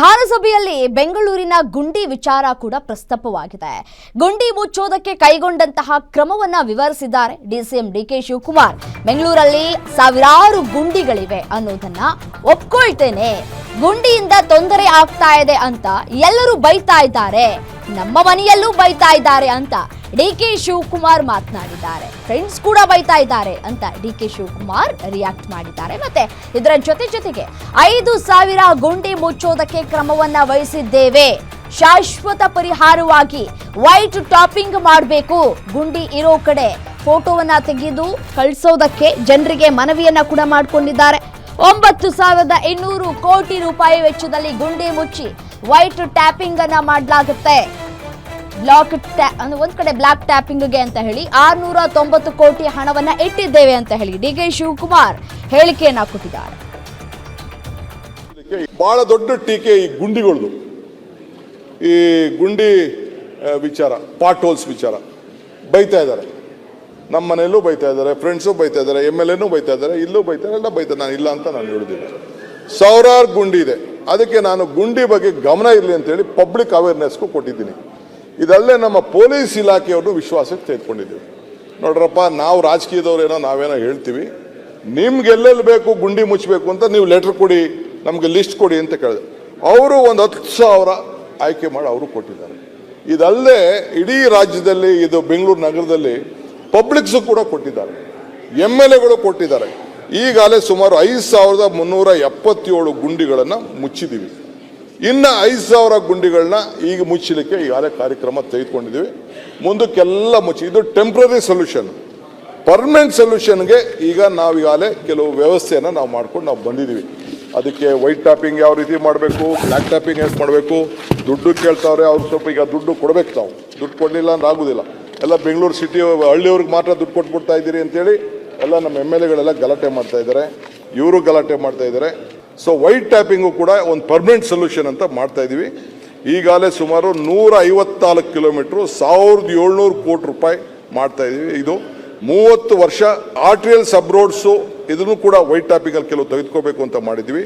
ವಿಧಾನಸಭೆಯಲ್ಲಿ ಬೆಂಗಳೂರಿನ ಗುಂಡಿ ವಿಚಾರ ಕೂಡ ಪ್ರಸ್ತಾಪವಾಗಿದೆ. ಗುಂಡಿ ಮುಚ್ಚೋದಕ್ಕೆ ಕೈಗೊಂಡಂತಹ ಕ್ರಮವನ್ನ ವಿವರಿಸಿದ್ದಾರೆ ಡಿಸಿಎಂ ಡಿಕೆ ಶಿವಕುಮಾರ್. ಬೆಂಗಳೂರಲ್ಲಿ ಸಾವಿರಾರು ಗುಂಡಿಗಳಿವೆ ಅನ್ನೋದನ್ನ ಒಪ್ಕೊಳ್ತೇನೆ. ಗುಂಡಿಯಿಂದ ತೊಂದರೆ ಆಗ್ತಾ ಇದೆ ಅಂತ ಎಲ್ಲರೂ ಬೈತಾ ಇದ್ದಾರೆ. ನಮ್ಮ ಮನೆಯಲ್ಲೂ ಬೈತಾ ಇದ್ದಾರೆ ಅಂತ ಡಿ ಕೆ ಶಿವಕುಮಾರ್ ಮಾತನಾಡಿದ್ದಾರೆ. ಫ್ರೆಂಡ್ಸ್ ಕೂಡ ಬೈತಾ ಇದ್ದಾರೆ ಅಂತ ಡಿ ಕೆ ಶಿವಕುಮಾರ್ ರಿಯಾಕ್ಟ್ ಮಾಡಿದ್ದಾರೆ. ಮತ್ತೆ ಇದರ ಜೊತೆ ಜೊತೆಗೆ ಐದು ಸಾವಿರ ಗುಂಡಿ ಮುಚ್ಚೋದಕ್ಕೆ ಕ್ರಮವನ್ನ ವಹಿಸಿದ್ದೇವೆ. ಶಾಶ್ವತ ಪರಿಹಾರವಾಗಿ ವೈಟ್ ಟಾಪಿಂಗ್ ಮಾಡಬೇಕು. ಗುಂಡಿ ಇರೋ ಕಡೆ ಫೋಟೋವನ್ನ ತೆಗೆದು ಕಳಿಸೋದಕ್ಕೆ ಜನರಿಗೆ ಮನವಿಯನ್ನ ಕೂಡ ಮಾಡಿಕೊಂಡಿದ್ದಾರೆ. ಒಂಬತ್ತು ಸಾವಿರದ ಇನ್ನೂರು ಕೋಟಿ ರೂಪಾಯಿ ವೆಚ್ಚದಲ್ಲಿ ಗುಂಡಿ ಮುಚ್ಚಿ ವೈಟ್ ಟ್ಯಾಪಿಂಗ್ ಅನ್ನ ಮಾಡಲಾಗುತ್ತೆ. ಬ್ಲಾಕ್ ಟ್ಯಾ ಅಂದ್ರೆ ಒಂದ್ ಕಡೆ ಬ್ಲಾಕ್ ಟ್ಯಾಪಿಂಗ್ಗೆ ಅಂತ ಹೇಳಿ ಆರ್ನೂರ ತೊಂಬತ್ತು ಕೋಟಿ ಹಣವನ್ನ ಇಟ್ಟಿದ್ದೇವೆ ಅಂತ ಹೇಳಿ ಡಿ ಕೆ ಶಿವಕುಮಾರ್ ಹೇಳಿಕೆಯನ್ನ ಕೊಟ್ಟಿದ್ದಾರೆ. ಬಹಳ ದೊಡ್ಡ ಟೀಕೆ ಈ ಗುಂಡಿಗಳದು. ಈ ಗುಂಡಿ ವಿಚಾರ, ಪಾಟ್ ಹೋಲ್ಸ್ ವಿಚಾರ. ಬೈತಾ ಇದ್ದಾರೆ. ನಮ್ಮ ಮನೆಯಲ್ಲೂ ಬೈತಾ ಇದ್ದಾರೆ, ಫ್ರೆಂಡ್ಸು ಬೈತಾ ಇದ್ದಾರೆ, ಎಂ ಎಲ್ ಎನೂ ಬೈತಾ ಇದ್ದಾರೆ, ಇಲ್ಲೂ ಬೈತಾರೆ ಎಲ್ಲ ಬೈತಾರೆ ನಾನು ಇಲ್ಲ ಅಂತ ನಾನು ಹೇಳಿದ್ದೀನಿ ಸಾವಿರಾರು ಗುಂಡಿ ಇದೆ. ಅದಕ್ಕೆ ನಾನು ಗುಂಡಿ ಬಗ್ಗೆ ಗಮನ ಇರಲಿ ಅಂತೇಳಿ ಪಬ್ಲಿಕ್ ಅವೇರ್ನೆಸ್ಗೂ ಕೊಟ್ಟಿದ್ದೀನಿ. ಇದಲ್ಲದೆ ನಮ್ಮ ಪೊಲೀಸ್ ಇಲಾಖೆಯವರು ವಿಶ್ವಾಸಕ್ಕೆ ತೆಗೆದುಕೊಂಡಿದ್ದೀವಿ ನೋಡ್ರಪ್ಪ, ನಾವು ರಾಜಕೀಯದವ್ರು ಏನೋ ನಾವೇನೋ ಹೇಳ್ತೀವಿ. ನಿಮ್ಗೆ ಎಲ್ಲೆಲ್ಲಿ ಬೇಕು, ಗುಂಡಿ ಮುಚ್ಚಬೇಕು ಅಂತ ನೀವು ಲೆಟ್ರ್ ಕೊಡಿ, ನಮಗೆ ಲಿಸ್ಟ್ ಕೊಡಿ ಅಂತ ಕೇಳಿದೆ ಅವರು ಒಂದು ಹತ್ತು ಸಾವಿರ ಆಯ್ಕೆ ಮಾಡಿ ಅವರು ಕೊಟ್ಟಿದ್ದಾರೆ. ಇದಲ್ಲದೆ ಇಡೀ ರಾಜ್ಯದಲ್ಲಿ, ಇದು ಬೆಂಗಳೂರು ನಗರದಲ್ಲಿ ಪಬ್ಲಿಕ್ಸು ಕೂಡ ಕೊಟ್ಟಿದ್ದಾರೆ. ಎಂ ಎಲ್ ಎಗಳು ಕೊಟ್ಟಿದ್ದಾರೆ. ಈಗಾಗಲೇ ಸುಮಾರು ಐದು ಸಾವಿರದ ಮುನ್ನೂರ ಎಪ್ಪತ್ತೇಳು ಗುಂಡಿಗಳನ್ನು ಮುಚ್ಚಿದ್ದೀವಿ ಇನ್ನು ಐದು ಸಾವಿರ ಗುಂಡಿಗಳನ್ನ ಈಗ ಮುಚ್ಚಲಿಕ್ಕೆ ಈಗಾಗಲೇ ಕಾರ್ಯಕ್ರಮ ತೆಗೆದುಕೊಂಡಿದ್ದೀವಿ. ಮುಂದಕ್ಕೆಲ್ಲ ಮುಚ್ಚಿ, ಇದು ಟೆಂಪ್ರರಿ ಸೊಲ್ಯೂಷನ್ ಪರ್ಮನೆಂಟ್ ಸೊಲ್ಯೂಷನ್ಗೆ ಈಗ ನಾವು ಈಗಾಗಲೇ ಕೆಲವು ವ್ಯವಸ್ಥೆಯನ್ನು ನಾವು ಮಾಡ್ಕೊಂಡು ನಾವು ಬಂದಿದ್ದೀವಿ. ಅದಕ್ಕೆ ವೈಟ್ ಟಾಪಿಂಗ್ ಯಾವ ರೀತಿ ಮಾಡಬೇಕು ಬ್ಲ್ಯಾಕ್ ಟಾಪಿಂಗ್ ಎಷ್ಟು ಮಾಡಬೇಕು, ದುಡ್ಡು ಕೇಳ್ತಾವ್ರೆ ಅವ್ರು ಸ್ವಲ್ಪ ಈಗ ದುಡ್ಡು ಕೊಡಬೇಕು ತಾವು. ದುಡ್ಡು ಕೊಡಲಿಲ್ಲ ಅಂದ್ರೆ ಆಗೋದಿಲ್ಲ. ಎಲ್ಲ ಬೆಂಗಳೂರು ಸಿಟಿ ಹಳ್ಳಿಯವ್ರಿಗೆ ಮಾತ್ರ ದುಡ್ಡು ಕೊಟ್ಬಿಡ್ತಾ ಇದ್ದೀರಿ ಅಂತೇಳಿ ಎಲ್ಲ ನಮ್ಮ ಎಂ ಎಲ್ ಎಗಳೆಲ್ಲ ಗಲಾಟೆ ಮಾಡ್ತಾ ಇದ್ದಾರೆ. ಇವರು ಗಲಾಟೆ ಮಾಡ್ತಾ ಇದ್ದಾರೆ. ಸೊ ವೈಟ್ ಟ್ಯಾಪಿಂಗು ಕೂಡ ಒಂದು ಪರ್ಮನೆಂಟ್ ಸೊಲ್ಯೂಷನ್ ಅಂತ ಮಾಡ್ತಾ ಇದ್ದೀವಿ ಈಗಾಗಲೇ ಸುಮಾರು ನೂರ ಐವತ್ನಾಲ್ಕು ಕಿಲೋಮೀಟ್ರು ಸಾವಿರದ ಏಳ್ನೂರು ಕೋಟಿ ರೂಪಾಯಿ ಮಾಡ್ತಾ ಇದ್ದೀವಿ ಇದು ಮೂವತ್ತು ವರ್ಷ ಆರ್ಟ್ರಿಯಲ್ ಸಬ್ ರೋಡ್ಸು ಇದನ್ನು ಕೂಡ ವೈಟ್ ಟ್ಯಾಪಿಂಗಲ್ಲಿ ಕೆಲವು ತೆಗೆದುಕೋಬೇಕು ಅಂತ ಮಾಡಿದ್ವಿ.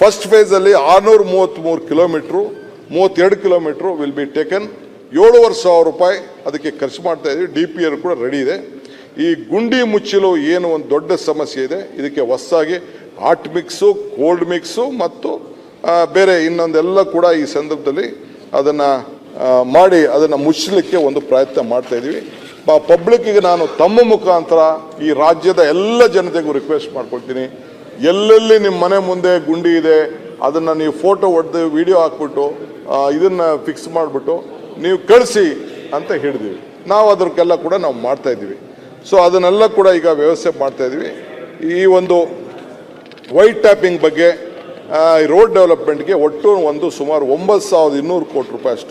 ಫಸ್ಟ್ ಫೇಸಲ್ಲಿ ಆರುನೂರ ಮೂವತ್ತ್ಮೂರು ಕಿಲೋಮೀಟ್ರು, ಮೂವತ್ತೆರಡು ಕಿಲೋಮೀಟ್ರು ವಿಲ್ ಬಿ ಟೇಕನ್ ಏಳುವರೆ ಸಾವಿರ ರೂಪಾಯಿ ಅದಕ್ಕೆ ಖರ್ಚು ಮಾಡ್ತಾ ಇದ್ದೀವಿ ಡಿ ಪಿ ಆರ್ ಕೂಡ ರೆಡಿ ಇದೆ. ಈ ಗುಂಡಿ ಮುಚ್ಚಲು ಏನು ಒಂದು ದೊಡ್ಡ ಸಮಸ್ಯೆ ಇದೆ, ಇದಕ್ಕೆ ಹೊಸದಾಗಿ ಹಾಟ್ ಮಿಕ್ಸು ಕೋಲ್ಡ್ ಮಿಕ್ಸು ಮತ್ತು ಬೇರೆ ಇನ್ನೊಂದೆಲ್ಲ ಕೂಡ ಈ ಸಂದರ್ಭದಲ್ಲಿ ಅದನ್ನು ಮಾಡಿ ಅದನ್ನು ಮುಚ್ಚಲಿಕ್ಕೆ ಒಂದು ಪ್ರಯತ್ನ ಮಾಡ್ತಾ ಇದ್ದೀವಿ. ಪಬ್ಲಿಕ್ಕಿಗೆ ನಾನು ತಮ್ಮ ಮುಖಾಂತರ ಈ ರಾಜ್ಯದ ಎಲ್ಲ ಜನತೆಗೂ ರಿಕ್ವೆಸ್ಟ್ ಮಾಡ್ಕೊಳ್ತೀನಿ. ಎಲ್ಲೆಲ್ಲಿ ನಿಮ್ಮ ಮನೆ ಮುಂದೆ ಗುಂಡಿ ಇದೆ, ಅದನ್ನು ನೀವು ಫೋಟೋ ಹೊಡೆದು ವಿಡಿಯೋ ಹಾಕ್ಬಿಟ್ಟು ಇದನ್ನು ಫಿಕ್ಸ್ ಮಾಡಿಬಿಟ್ಟು ನೀವು ಕಳಿಸಿ ಅಂತ ಹೇಳಿದ್ವಿ. ನಾವು ಅದಕ್ಕೆಲ್ಲ ಕೂಡ ನಾವು ಮಾಡ್ತಾ ಇದ್ದೀವಿ. ಸೊ ಅದನ್ನೆಲ್ಲ ಕೂಡ ಈಗ ವ್ಯವಸ್ಥೆ ಮಾಡ್ತಾಯಿದ್ದೀವಿ ಈ ಒಂದು ವೈಟ್ ಟ್ಯಾಪಿಂಗ್ ಬಗ್ಗೆ ರೋಡ್ ಡೆವಲಪ್ಮೆಂಟ್ಗೆ ಒಟ್ಟು ಒಂದು ಸುಮಾರು ಒಂಬತ್ತು ಸಾವಿರದ ಇನ್ನೂರು ಕೋಟಿ ರೂಪಾಯಿ ಅಷ್ಟು